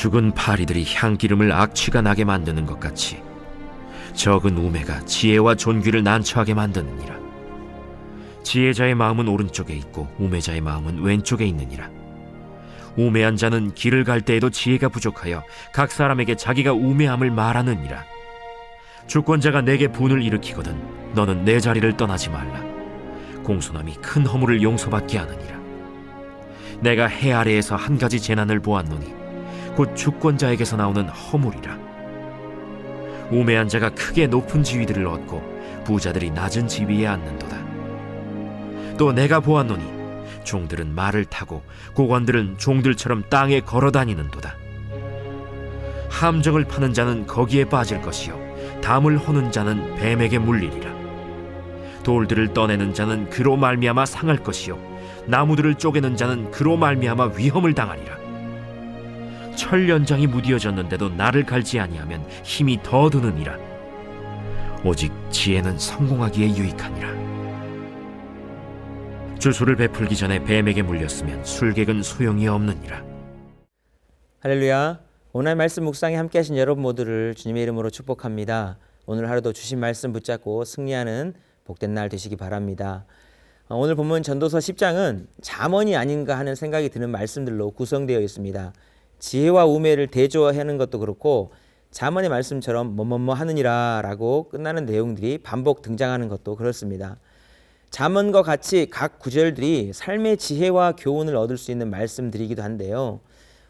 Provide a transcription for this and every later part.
죽은 파리들이 향기름을 악취가 나게 만드는 것 같이 적은 우매가 지혜와 존귀를 난처하게 만드느니라. 지혜자의 마음은 오른쪽에 있고 우매자의 마음은 왼쪽에 있느니라. 우매한 자는 길을 갈 때에도 지혜가 부족하여 각 사람에게 자기가 우매함을 말하느니라. 주권자가 내게 분을 일으키거든 너는 내 자리를 떠나지 말라. 공손함이 큰 허물을 용서받게 하느니라. 내가 해 아래에서 한 가지 재난을 보았노니 곧 주권자에게서 나오는 허물이라. 우매한 자가 크게 높은 지위들을 얻고 부자들이 낮은 지위에 앉는도다. 또 내가 보았노니 종들은 말을 타고 고관들은 종들처럼 땅에 걸어 다니는도다. 함정을 파는 자는 거기에 빠질 것이요 담을 허는 자는 뱀에게 물리리라. 돌들을 떠내는 자는 그로 말미암아 상할 것이요 나무들을 쪼개는 자는 그로 말미암아 위험을 당하리라. 철 연장이 무디어졌는데도 나를 갈지 아니하면 힘이 더 드느니라. 오직 지혜는 성공하기에 유익하니라. 주술을 베풀기 전에 뱀에게 물렸으면 술객은 소용이 없느니라. 할렐루야. 오늘 말씀 묵상에 함께 하신 여러분 모두를 주님의 이름으로 축복합니다. 오늘 하루도 주신 말씀 붙잡고 승리하는 복된 날 되시기 바랍니다. 어, 오늘 본문 전도서 10장은 잠언이 아닌가 하는 생각이 드는 말씀들로 구성되어 있습니다. 지혜와 우매를 대조하는 것도 그렇고 잠언의 말씀처럼 뭐뭐뭐 하느니라라고 끝나는 내용들이 반복 등장하는 것도 그렇습니다. 잠언과 같이 각 구절들이 삶의 지혜와 교훈을 얻을 수 있는 말씀들이기도 한데요.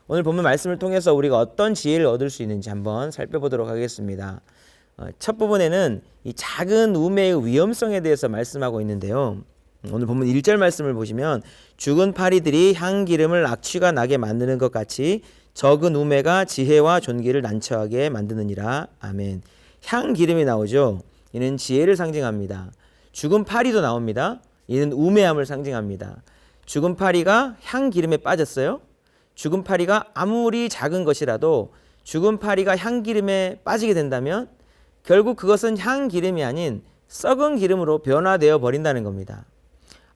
오늘 본문 말씀을 통해서 우리가 어떤 지혜를 얻을 수 있는지 한번 살펴보도록 하겠습니다. 어, 첫 부분에는 이 작은 우매의 위험성에 대해서 말씀하고 있는데요. 오늘 본문 1절 말씀을 보시면 죽은 파리들이 향기름을 악취가 나게 만드는 것 같이 적은 우매가 지혜와 존귀를 난처하게 만드느니라. 아멘. 향기름이 나오죠. 이는 지혜를 상징합니다. 죽은 파리도 나옵니다. 이는 우매함을 상징합니다. 죽은 파리가 향기름에 빠졌어요. 죽은 파리가 아무리 작은 것이라도 죽은 파리가 향기름에 빠지게 된다면 결국 그것은 향기름이 아닌 썩은 기름으로 변화되어 버린다는 겁니다.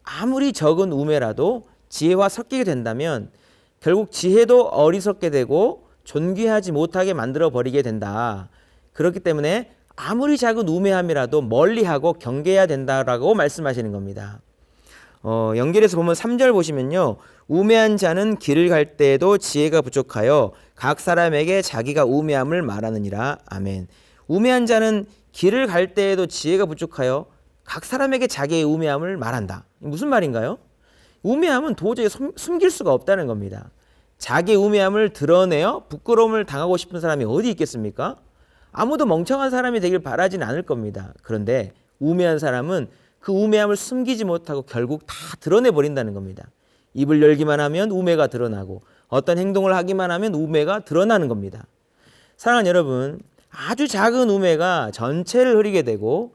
아무리 적은 우매라도 지혜와 섞이게 된다면 결국 지혜도 어리석게 되고 존귀하지 못하게 만들어 버리게 된다. 그렇기 때문에 아무리 작은 우매함이라도 멀리하고 경계해야 된다라고 말씀하시는 겁니다. 어, 연결해서 보면 3절 보시면요. 우매한 자는 길을 갈 때에도 지혜가 부족하여 각 사람에게 자기가 우매함을 말하느니라. 아멘. 우매한 자는 길을 갈 때에도 지혜가 부족하여 각 사람에게 자기의 우매함을 말한다. 무슨 말인가요? 우매함은 도저히 숨, 숨길 수가 없다는 겁니다. 자기의 우매함을 드러내어 부끄러움을 당하고 싶은 사람이 어디 있겠습니까? 아무도 멍청한 사람이 되길 바라진 않을 겁니다. 그런데 우매한 사람은 그 우매함을 숨기지 못하고 결국 다 드러내 버린다는 겁니다. 입을 열기만 하면 우매가 드러나고 어떤 행동을 하기만 하면 우매가 드러나는 겁니다. 사랑하는 여러분, 아주 작은 우매가 전체를 흐리게 되고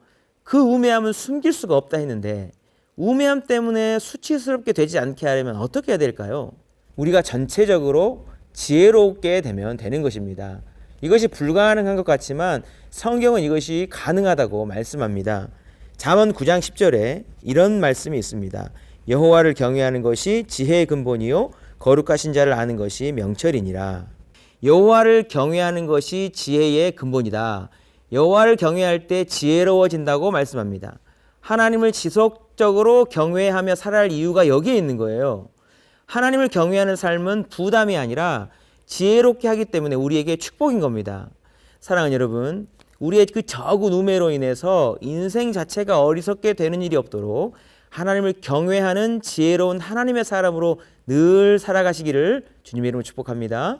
그 우매함은 숨길 수가 없다 했는데 우매함 때문에 수치스럽게 되지 않게 하려면 어떻게 해야 될까요? 우리가 전체적으로 지혜롭게 되면 되는 것입니다. 이것이 불가능한 것 같지만 성경은 이것이 가능하다고 말씀합니다. 잠언 9장 10절에 이런 말씀이 있습니다. 여호와를 경외하는 것이 지혜의 근본이요 거룩하신 자를 아는 것이 명철이니라. 여호와를 경외하는 것이 지혜의 근본이다. 여호와를 경외할 때 지혜로워진다고 말씀합니다. 하나님을 지속적으로 경외하며 살아갈 이유가 여기에 있는 거예요. 하나님을 경외하는 삶은 부담이 아니라 지혜롭게 하기 때문에 우리에게 축복인 겁니다. 사랑하는 여러분, 우리의 그 적은 우매로 인해서 인생 자체가 어리석게 되는 일이 없도록 하나님을 경외하는 지혜로운 하나님의 사람으로 늘 살아가시기를 주님의 이름으로 축복합니다.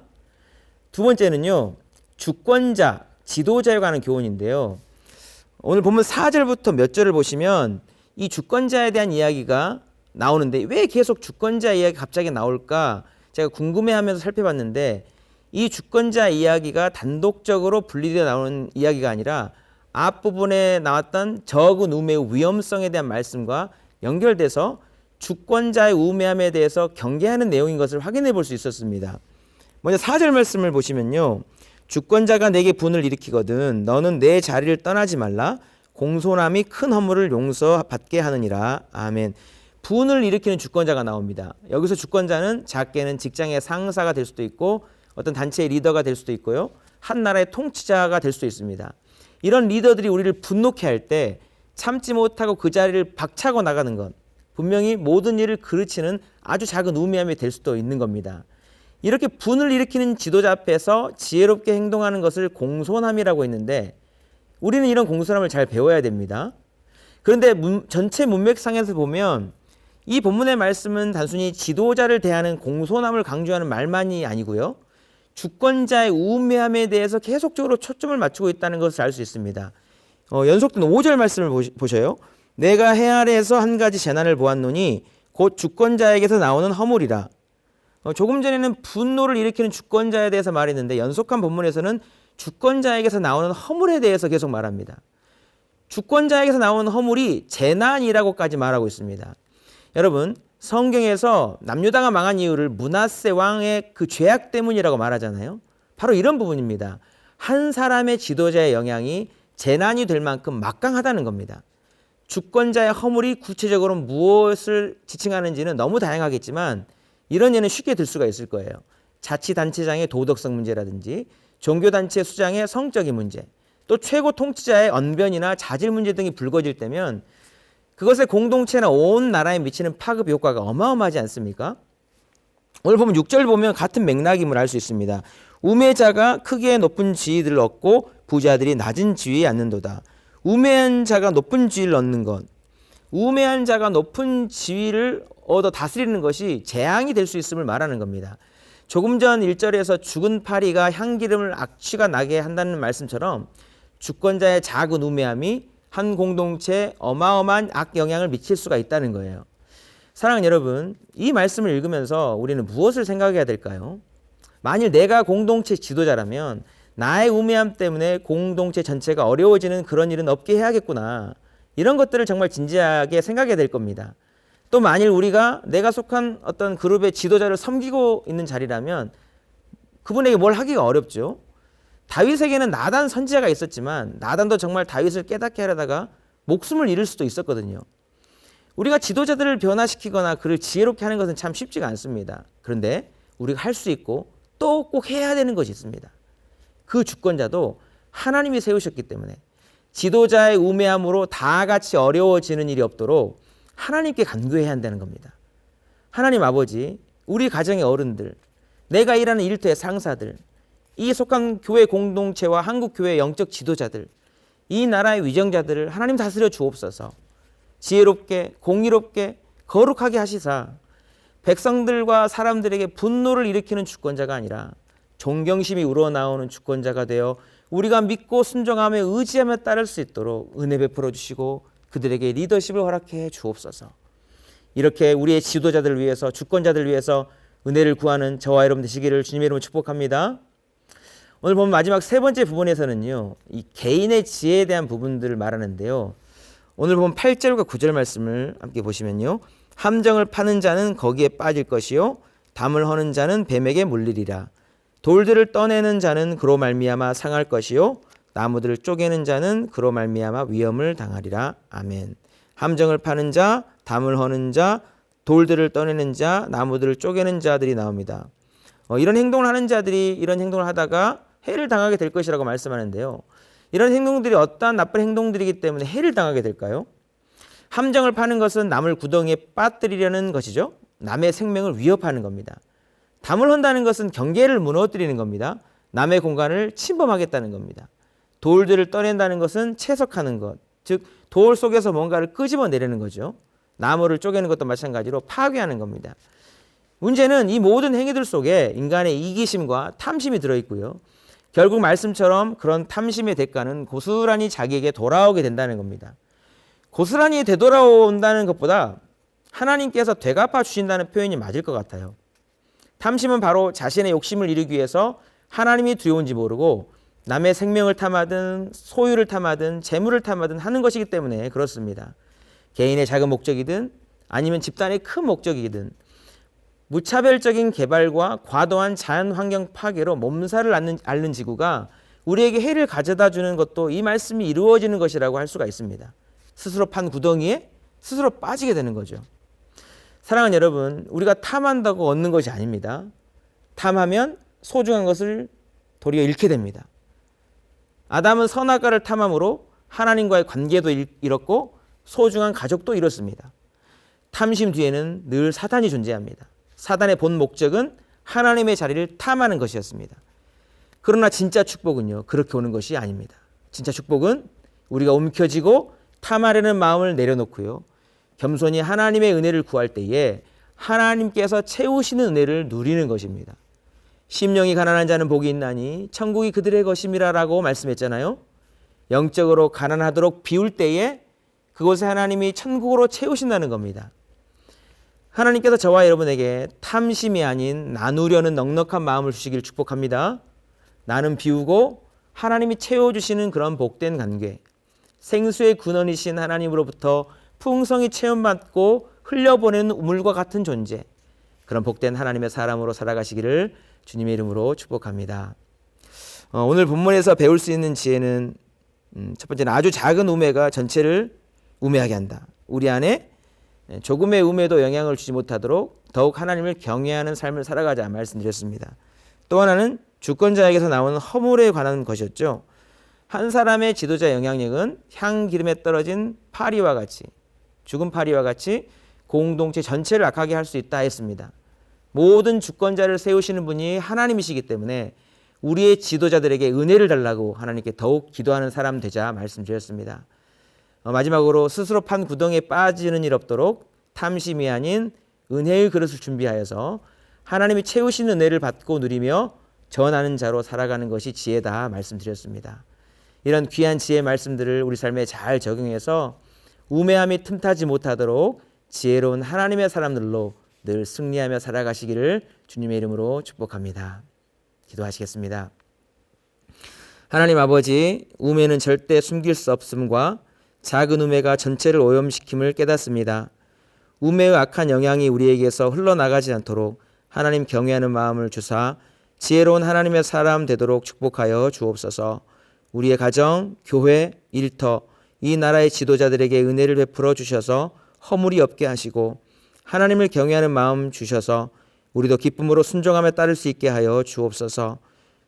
두 번째는요, 주권자, 지도자에 관한 교훈인데요. 오늘 보면 4절부터 몇 절을 보시면 이 주권자에 대한 이야기가 나오는데 왜 계속 주권자 이야기 갑자기 나올까? 제가 궁금해하면서 살펴봤는데 이 주권자 이야기가 단독적으로 분리되어 나오는 이야기가 아니라 앞부분에 나왔던 적은 우매의 위험성에 대한 말씀과 연결돼서 주권자의 우매함에 대해서 경계하는 내용인 것을 확인해 볼 수 있었습니다. 먼저 4절 말씀을 보시면요. 주권자가 내게 분을 일으키거든 너는 내 자리를 떠나지 말라 공손함이 큰 허물을 용서받게 하느니라. 아멘. 분을 일으키는 주권자가 나옵니다. 여기서 주권자는 작게는 직장의 상사가 될 수도 있고 어떤 단체의 리더가 될 수도 있고요. 한 나라의 통치자가 될 수도 있습니다. 이런 리더들이 우리를 분노케 할 때 참지 못하고 그 자리를 박차고 나가는 것 분명히 모든 일을 그르치는 아주 작은 우매함이 될 수도 있는 겁니다. 이렇게 분을 일으키는 지도자 앞에서 지혜롭게 행동하는 것을 공손함이라고 했는데 우리는 이런 공손함을 잘 배워야 됩니다. 그런데 문- 전체 문맥상에서 보면 이 본문의 말씀은 단순히 지도자를 대하는 공손함을 강조하는 말만이 아니고요. 주권자의 우매함에 대해서 계속적으로 초점을 맞추고 있다는 것을 알 수 있습니다. 어, 연속된 5절 말씀을 보셔요. 내가 해 아래에서 한 가지 재난을 보았노니 곧 주권자에게서 나오는 허물이라. 어, 조금 전에는 분노를 일으키는 주권자에 대해서 말했는데 연속한 본문에서는 주권자에게서 나오는 허물에 대해서 계속 말합니다. 주권자에게서 나오는 허물이 재난이라고까지 말하고 있습니다. 여러분 성경에서 남유다가 망한 이유를 문하세 왕의 그 죄악 때문이라고 말하잖아요. 바로 이런 부분입니다. 한 사람의 지도자의 영향이 재난이 될 만큼 막강하다는 겁니다. 주권자의 허물이 구체적으로 무엇을 지칭하는지는 너무 다양하겠지만 이런 예는 쉽게 들 수가 있을 거예요. 자치단체장의 도덕성 문제라든지 종교단체 수장의 성적인 문제, 또 최고 통치자의 언변이나 자질 문제 등이 불거질 때면 그것의 공동체나 온 나라에 미치는 파급 효과가 어마어마하지 않습니까? 오늘 보면 6절 보면 같은 맥락임을 알 수 있습니다. 우매자가 크게 높은 지위들을 얻고 부자들이 낮은 지위에 앉는도다. 우매한 자가 높은 지위를 얻는 것. 우매한 자가 높은 지위를 얻어 다스리는 것이 재앙이 될 수 있음을 말하는 겁니다. 조금 전 1절에서 죽은 파리가 향기름을 악취가 나게 한다는 말씀처럼 주권자의 작은 우매함이 한 공동체에 어마어마한 악 영향을 미칠 수가 있다는 거예요. 사랑하는 여러분, 이 말씀을 읽으면서 우리는 무엇을 생각해야 될까요? 만일 내가 공동체 지도자라면 나의 우매함 때문에 공동체 전체가 어려워지는 그런 일은 없게 해야겠구나. 이런 것들을 정말 진지하게 생각해야 될 겁니다. 또 만일 우리가 내가 속한 어떤 그룹의 지도자를 섬기고 있는 자리라면 그분에게 뭘 하기가 어렵죠. 다윗에게는 나단 선지자가 있었지만 나단도 정말 다윗을 깨닫게 하려다가 목숨을 잃을 수도 있었거든요. 우리가 지도자들을 변화시키거나 그를 지혜롭게 하는 것은 참 쉽지가 않습니다. 그런데 우리가 할 수 있고 또 꼭 해야 되는 것이 있습니다. 그 주권자도 하나님이 세우셨기 때문에 지도자의 우매함으로 다 같이 어려워지는 일이 없도록 하나님께 간구해야 한다는 겁니다. 하나님 아버지, 우리 가정의 어른들, 내가 일하는 일터의 상사들, 이 속한 교회 공동체와 한국 교회 영적 지도자들, 이 나라의 위정자들을 하나님 다스려 주옵소서. 지혜롭게 공의롭게 거룩하게 하시사 백성들과 사람들에게 분노를 일으키는 주권자가 아니라 존경심이 우러나오는 주권자가 되어 우리가 믿고 순종하며 의지하며 따를 수 있도록 은혜 베풀어 주시고 그들에게 리더십을 허락해 주옵소서. 이렇게 우리의 지도자들을 위해서 주권자들을 위해서 은혜를 구하는 저와 여러분 되시기를 주님의 이름으로 축복합니다. 오늘 보면 마지막 세 번째 부분에서는요. 이 개인의 지혜에 대한 부분들을 말하는데요. 오늘 보면 8절과 9절 말씀을 함께 보시면요. 함정을 파는 자는 거기에 빠질 것이요 담을 허는 자는 뱀에게 물리리라. 돌들을 떠내는 자는 그로 말미암아 상할 것이요 나무들을 쪼개는 자는 그로 말미암아 위험을 당하리라. 아멘. 함정을 파는 자, 담을 허는 자, 돌들을 떠내는 자, 나무들을 쪼개는 자들이 나옵니다. 어, 이런 행동을 하는 자들이 이런 행동을 하다가 해를 당하게 될 것이라고 말씀하는데요. 이런 행동들이 어떠한 나쁜 행동들이기 때문에 해를 당하게 될까요? 함정을 파는 것은 남을 구덩이에 빠뜨리려는 것이죠. 남의 생명을 위협하는 겁니다. 담을 헌다는 것은 경계를 무너뜨리는 겁니다. 남의 공간을 침범하겠다는 겁니다. 돌들을 떠낸다는 것은 채석하는 것, 즉 돌 속에서 뭔가를 끄집어 내려는 거죠. 나무를 쪼개는 것도 마찬가지로 파괴하는 겁니다. 문제는 이 모든 행위들 속에 인간의 이기심과 탐심이 들어 있고요. 결국 말씀처럼 그런 탐심의 대가는 고스란히 자기에게 돌아오게 된다는 겁니다. 고스란히 되돌아온다는 것보다 하나님께서 되갚아 주신다는 표현이 맞을 것 같아요. 탐심은 바로 자신의 욕심을 이루기 위해서 하나님이 두려운지 모르고 남의 생명을 탐하든 소유를 탐하든 재물을 탐하든 하는 것이기 때문에 그렇습니다. 개인의 작은 목적이든 아니면 집단의 큰 목적이든 무차별적인 개발과 과도한 자연 환경 파괴로 몸살을 앓는, 앓는 지구가 우리에게 해를 가져다 주는 것도 이 말씀이 이루어지는 것이라고 할 수가 있습니다. 스스로 판 구덩이에 스스로 빠지게 되는 거죠. 사랑하는 여러분, 우리가 탐한다고 얻는 것이 아닙니다. 탐하면 소중한 것을 도리어 잃게 됩니다. 아담은 선악과를 탐함으로 하나님과의 관계도 잃- 잃었고 소중한 가족도 잃었습니다. 탐심 뒤에는 늘 사단이 존재합니다. 사단의 본 목적은 하나님의 자리를 탐하는 것이었습니다. 그러나 진짜 축복은요, 그렇게 오는 것이 아닙니다. 진짜 축복은 우리가 움켜쥐고 탐하려는 마음을 내려놓고요, 겸손히 하나님의 은혜를 구할 때에 하나님께서 채우시는 은혜를 누리는 것입니다. 심령이 가난한 자는 복이 있나니 천국이 그들의 것임이라라고 말씀했잖아요. 영적으로 가난하도록 비울 때에 그곳에 하나님이 천국으로 채우신다는 겁니다. 하나님께서 저와 여러분에게 탐심이 아닌 나누려는 넉넉한 마음을 주시길 축복합니다. 나는 비우고 하나님이 채워주시는 그런 복된 관계, 생수의 근원이신 하나님으로부터 풍성히 체험받고 흘려보내는 우물과 같은 존재, 그런 복된 하나님의 사람으로 살아가시기를 주님의 이름으로 축복합니다. 어, 오늘 본문에서 배울 수 있는 지혜는 음, 첫 번째는 아주 작은 우매가 전체를 우매하게 한다. 우리 안에 조금의 우매도 영향을 주지 못하도록 더욱 하나님을 경외하는 삶을 살아가자 말씀드렸습니다. 또 하나는 주권자에게서 나오는 허물에 관한 것이었죠. 한 사람의 지도자 영향력은 향기름에 떨어진 파리와 같이 죽은 파리와 같이 공동체 전체를 악하게 할 수 있다 했습니다. 모든 주권자를 세우시는 분이 하나님이시기 때문에 우리의 지도자들에게 은혜를 달라고 하나님께 더욱 기도하는 사람 되자 말씀드렸습니다. 어, 마지막으로 스스로 판 구덩이에 빠지는 일 없도록 탐심이 아닌 은혜의 그릇을 준비하여서 하나님이 채우시는 은혜를 받고 누리며 전하는 자로 살아가는 것이 지혜다 말씀드렸습니다. 이런 귀한 지혜 말씀들을 우리 삶에 잘 적용해서 우매함이 틈타지 못하도록 지혜로운 하나님의 사람들로 늘 승리하며 살아가시기를 주님의 이름으로 축복합니다. 기도하시겠습니다. 하나님 아버지, 우매는 절대 숨길 수 없음과 작은 우매가 전체를 오염시킴을 깨닫습니다. 우매의 악한 영향이 우리에게서 흘러나가지 않도록 하나님 경외하는 마음을 주사 지혜로운 하나님의 사람 되도록 축복하여 주옵소서. 우리의 가정, 교회, 일터, 이 나라의 지도자들에게 은혜를 베풀어 주셔서 허물이 없게 하시고 하나님을 경외하는 마음 주셔서 우리도 기쁨으로 순종함에 따를 수 있게 하여 주옵소서.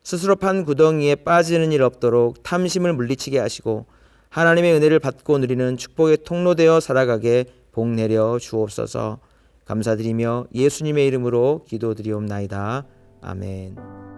스스로 판 구덩이에 빠지는 일 없도록 탐심을 물리치게 하시고 하나님의 은혜를 받고 누리는 축복의 통로되어 살아가게 복 내려 주옵소서. 감사드리며 예수님의 이름으로 기도드리옵나이다. 아멘.